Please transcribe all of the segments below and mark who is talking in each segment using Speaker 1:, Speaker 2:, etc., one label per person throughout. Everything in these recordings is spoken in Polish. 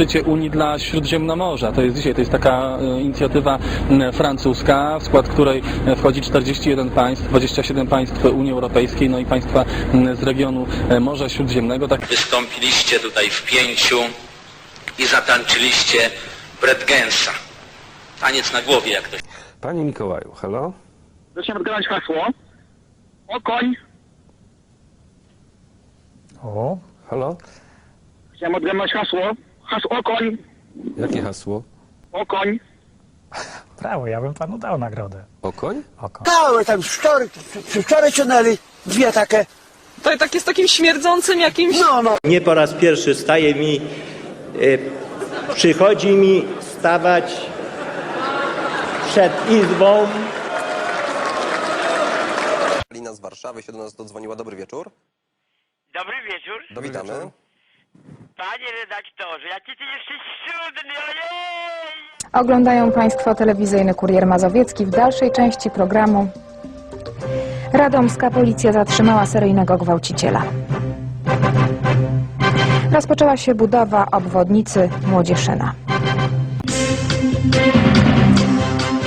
Speaker 1: szczycie Unii dla Śródziemnomorza. To jest dzisiaj, to jest taka e, inicjatywa francuska, w skład której e, wchodzi 41 państw, 27 państw Unii Europejskiej, no i państwa z regionu e, Morza Śródziemnego. Tak
Speaker 2: Wystąpiliście tutaj w pięciu i zatańczyliście Bredgensa. Taniec na głowie, jak to się
Speaker 3: Panie Mikołaju, halo?
Speaker 4: Zaczynam odgrywać hasło. O koń.
Speaker 5: O,
Speaker 3: Halo?
Speaker 4: Chciałem odgrywać hasło. Hasło o koń.
Speaker 3: Jakie hasło?
Speaker 4: O koń.
Speaker 5: brawo, ja bym panu dał nagrodę.
Speaker 3: Okoń?
Speaker 5: Oko.
Speaker 6: Małe tam wczoraj, wczoraj ciągnęli dwie takie.
Speaker 7: To tak jest takim śmierdzącym jakimś...
Speaker 6: No, no.
Speaker 8: Nie po raz pierwszy staje mi, y, przychodzi mi stawać przed izbą.
Speaker 9: Lina z Warszawy się do nas dodzwoniła. Dobry wieczór.
Speaker 10: Dobry wieczór.
Speaker 9: Witamy.
Speaker 10: Panie redaktorze, jaki ty jesteś cudny, ojej!
Speaker 11: Oglądają Państwo telewizyjny Kurier Mazowiecki. W dalszej części programu Radomska policja zatrzymała seryjnego gwałciciela. Rozpoczęła się budowa obwodnicy Młodzieszyna.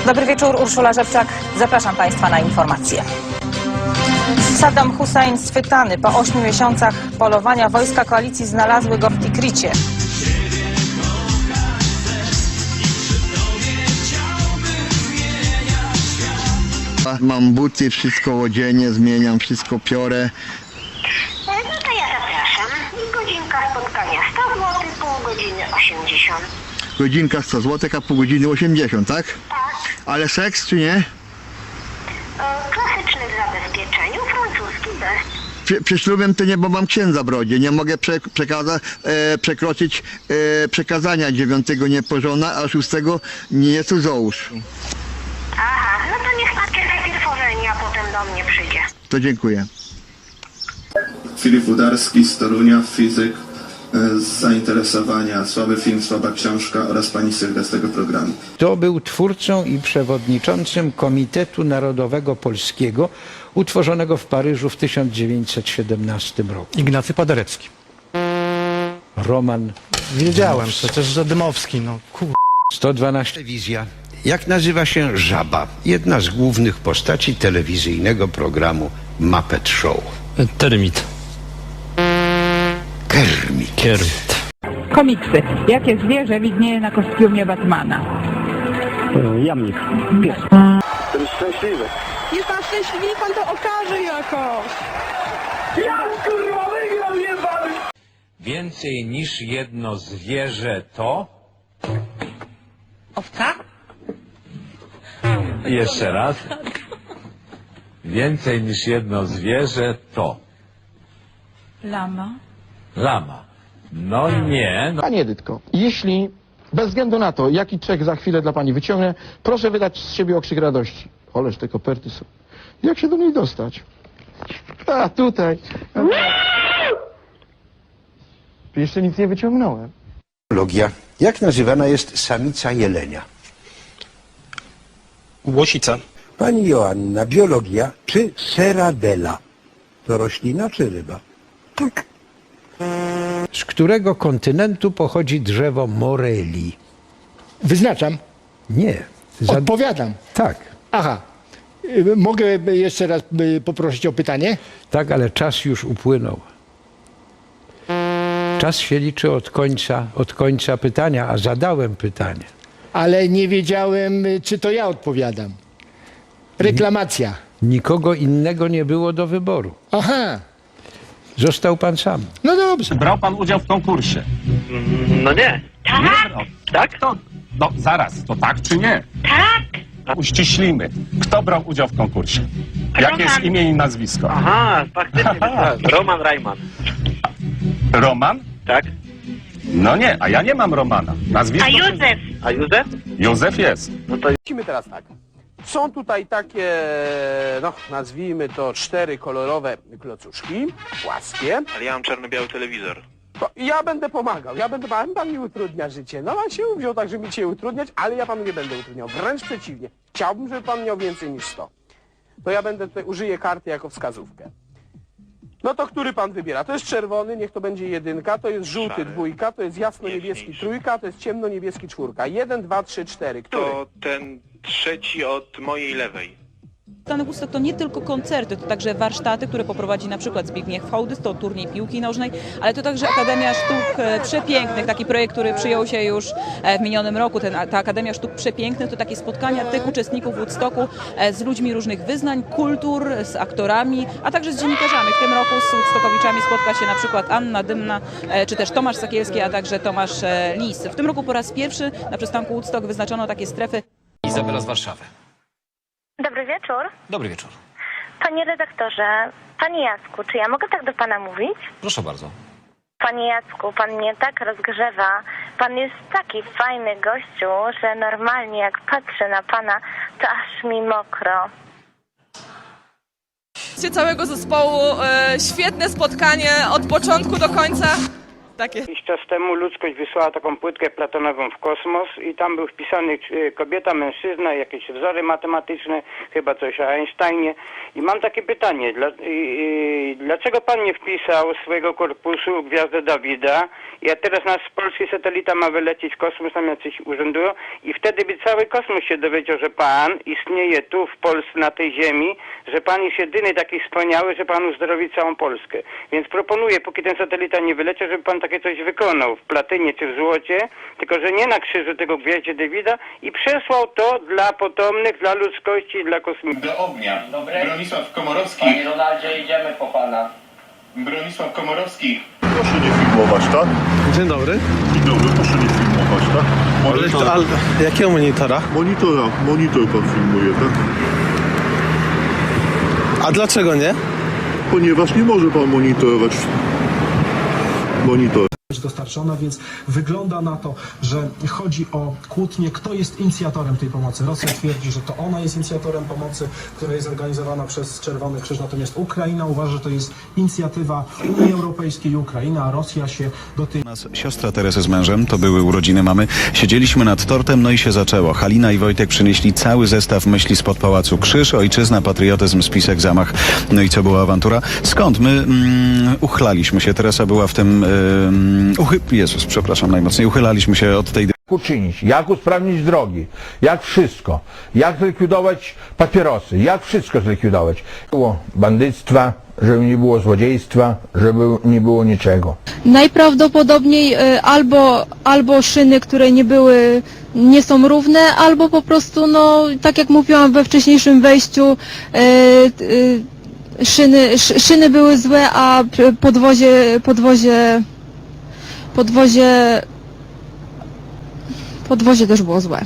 Speaker 7: Dobry wieczór, Urszula Rzepczak. Zapraszam Państwa na informacje. Saddam Hussein schwytany po ośmiu miesiącach polowania wojska koalicji znalazły go w Tikricie.
Speaker 12: Mam buty, wszystko odzienie, zmieniam wszystko, piorę.
Speaker 10: No to ja zapraszam. Godzinka spotkania 100 zł, pół godziny 80.
Speaker 12: Godzinka 100 zł, a pół godziny 80, tak?
Speaker 10: Tak.
Speaker 12: Ale seks czy nie?
Speaker 10: E, Klasyczny w zabezpieczeniu, bez.
Speaker 12: Przy, przy ślubem to nie, bo mam księdza w rodzie. Nie mogę prze, przekaza, e, przekroczyć e, przekazania dziewiątego nie pożona, a szóstego nie cudzołóż.
Speaker 10: Aha, no to niech pan najpierw ożeni, a potem do mnie przyjdzie.
Speaker 12: To dziękuję.
Speaker 13: Filip Udarski z Torunia, fizyk z zainteresowania słaby film, słaba książka oraz pani Sylwia z tego programu.
Speaker 6: To był twórcą i przewodniczącym Komitetu Narodowego Polskiego utworzonego w Paryżu w 1917 roku.
Speaker 5: Ignacy Paderewski.
Speaker 6: Roman
Speaker 5: Wiedziałem, przecież że Dymowski, no kur...
Speaker 6: 112.
Speaker 8: Telewizja. Jak nazywa się Żaba? Jedna z głównych postaci telewizyjnego programu Muppet Show.
Speaker 5: Termit.
Speaker 8: Kermit.
Speaker 5: Kiermit.
Speaker 7: Komiksy. Jakie zwierzę widnieje na kostiumie Batmana?
Speaker 5: Jamnik.
Speaker 13: Jestem szczęśliwy.
Speaker 7: Jest pan szczęśliwy, niech pan to okaże jakoś.
Speaker 2: Więcej niż jedno zwierzę to...
Speaker 7: Owca?
Speaker 2: Jeszcze raz. Więcej niż jedno zwierzę to...
Speaker 7: Lama.
Speaker 2: Lama. No nie, no
Speaker 4: Pani Edytko, jeśli bez względu na to, jaki czek za chwilę dla pani wyciągnę, proszę wydać z siebie okrzyk radości. Oleż te koperty są. Jak się do niej dostać? A, tutaj. Jeszcze nic nie wyciągnąłem.
Speaker 8: Biologia. Jak nazywana jest samica jelenia?
Speaker 5: Łosica.
Speaker 8: Pani Joanna, biologia czy seradela? To roślina czy ryba?
Speaker 6: Z którego kontynentu pochodzi drzewo moreli?
Speaker 4: Wyznaczam.
Speaker 6: Nie. Za...
Speaker 4: Odpowiadam.
Speaker 6: Tak.
Speaker 4: Aha. Y, Mogę jeszcze raz y, poprosić o pytanie?
Speaker 6: Tak, ale czas już upłynął. Czas się liczy od końca, od końca pytania, a zadałem pytanie.
Speaker 4: Ale nie wiedziałem, y, czy to ja odpowiadam. Reklamacja.
Speaker 6: Nikogo innego nie było do wyboru.
Speaker 4: Aha.
Speaker 6: Został pan sam.
Speaker 4: No dobrze.
Speaker 5: Brał pan udział w konkursie.
Speaker 10: No nie. Tak? Tak?
Speaker 5: To, no zaraz, to tak czy nie?
Speaker 10: Tak.
Speaker 5: Uściślimy. Kto brał udział w konkursie? Jakie jest imię i nazwisko?
Speaker 10: Aha, faktycznie. Roman Rajman.
Speaker 5: Roman?
Speaker 10: Tak?
Speaker 5: No nie, a ja nie mam Romana. Nazwisko...
Speaker 10: A Józef? A Józef?
Speaker 5: Józef jest.
Speaker 10: No to
Speaker 9: Lecimy teraz tak.
Speaker 14: Są tutaj takie, no nazwijmy to cztery kolorowe klocuszki, płaskie.
Speaker 15: Ale ja mam czarno-biały telewizor.
Speaker 14: To ja będę pomagał, ja będę pan, pan mi utrudnia życie. No pan się uwziął tak, żeby mi cię utrudniać, ale ja panu nie będę utrudniał. Wręcz przeciwnie. Chciałbym, żeby pan miał więcej niż 100. To ja będę tutaj, użyję karty jako wskazówkę. No to który pan wybiera? To jest czerwony, niech to będzie jedynka, to jest żółty
Speaker 15: Szary.
Speaker 14: dwójka, to jest jasno-niebieski
Speaker 15: Jaśniejszy.
Speaker 14: trójka, to jest ciemno-niebieski czwórka. Jeden, dwa, trzy, cztery. Który?
Speaker 15: To ten trzeci od mojej lewej.
Speaker 7: Stany Woodstock to nie tylko koncerty, to także warsztaty, które poprowadzi na przykład Zbigniew Hołdys, to turniej piłki nożnej, ale to także Akademia Sztuk e, Przepięknych, taki projekt, który przyjął się już e, w minionym roku. Ten, ta Akademia Sztuk Przepięknych to takie spotkania tych uczestników Woodstocku e, z ludźmi różnych wyznań, kultur, z aktorami, a także z dziennikarzami. W tym roku z Woodstockowiczami spotka się na przykład Anna Dymna, czy też Tomasz Sakielski, a także Tomasz Lis. W tym roku po raz pierwszy na przystanku Woodstock wyznaczono takie strefy
Speaker 16: Izabela z Warszawy.
Speaker 10: Dobry wieczór.
Speaker 16: Dobry wieczór.
Speaker 10: Panie redaktorze, panie Jacku, czy ja mogę tak do pana mówić?
Speaker 16: Proszę bardzo.
Speaker 10: Panie Jacku, pan mnie tak rozgrzewa. Pan jest taki fajny gościu, że normalnie jak patrzę na pana, to aż mi mokro.
Speaker 17: całego zespołu, e, świetne spotkanie od początku do końca. Takie.
Speaker 14: Jakiś czas temu ludzkość wysłała taką płytkę platonową w kosmos i tam był wpisany e, kobieta, mężczyzna, jakieś wzory matematyczne, chyba coś o Einsteinie. I mam takie pytanie, dla, i, dlaczego pan nie wpisał swojego korpusu Gwiazdę Dawida? Ja teraz nasz polski satelita ma wylecieć w kosmos, tam jacyś urzędują i wtedy by cały kosmos się dowiedział, że pan istnieje tu w Polsce, na tej ziemi, że pan jest jedyny taki wspaniały, że pan uzdrowi całą Polskę. Więc proponuję, póki ten satelita nie wyleciał, żeby pan takie coś wykonał w platynie czy w złocie, tylko że nie na krzyżu tego gwiaździe Davida i przesłał to dla potomnych, dla ludzkości, dla kosmików.
Speaker 13: Do ognia. Bronisław Komorowski.
Speaker 15: Panie Donaldzie, idziemy po pana.
Speaker 13: Bronisław Komorowski.
Speaker 12: Proszę nie filmować, tak?
Speaker 5: Dzień dobry.
Speaker 12: Dzień dobry, proszę nie filmować, tak?
Speaker 5: Ale, ale jakiego monitora?
Speaker 12: Monitora, monitor pan filmuje, tak?
Speaker 5: A dlaczego nie?
Speaker 12: Ponieważ nie może pan monitorować monitor.
Speaker 14: Dostarczona, więc wygląda na to, że chodzi o kłótnię, kto jest inicjatorem tej pomocy. Rosja twierdzi, że to ona jest inicjatorem pomocy, która jest organizowana przez Czerwony Krzyż, natomiast Ukraina uważa, że to jest inicjatywa Unii Europejskiej i Ukrainy, a Rosja się do tej
Speaker 18: Nas siostra Teresy z mężem, to były urodziny mamy. Siedzieliśmy nad tortem, no i się zaczęło. Halina i Wojtek przynieśli cały zestaw myśli spod pałacu. Krzyż, ojczyzna, patriotyzm, spisek, zamach. No i co była awantura? Skąd? My mm, uchlaliśmy się. Teresa była w tym... Ym, uchy... Jezus, przepraszam najmocniej. Uchylaliśmy się od tej
Speaker 6: uczynić, jak usprawnić drogi, jak wszystko, jak zlikwidować papierosy, jak wszystko zlikwidować. Było bandyctwa, żeby nie było złodziejstwa, żeby nie było niczego.
Speaker 17: Najprawdopodobniej e, albo, albo szyny, które nie były, nie są równe, albo po prostu, no, tak jak mówiłam we wcześniejszym wejściu, e, e, szyny, sz, szyny były złe, a podwozie, podwozie, podwozie, podwozie też było złe.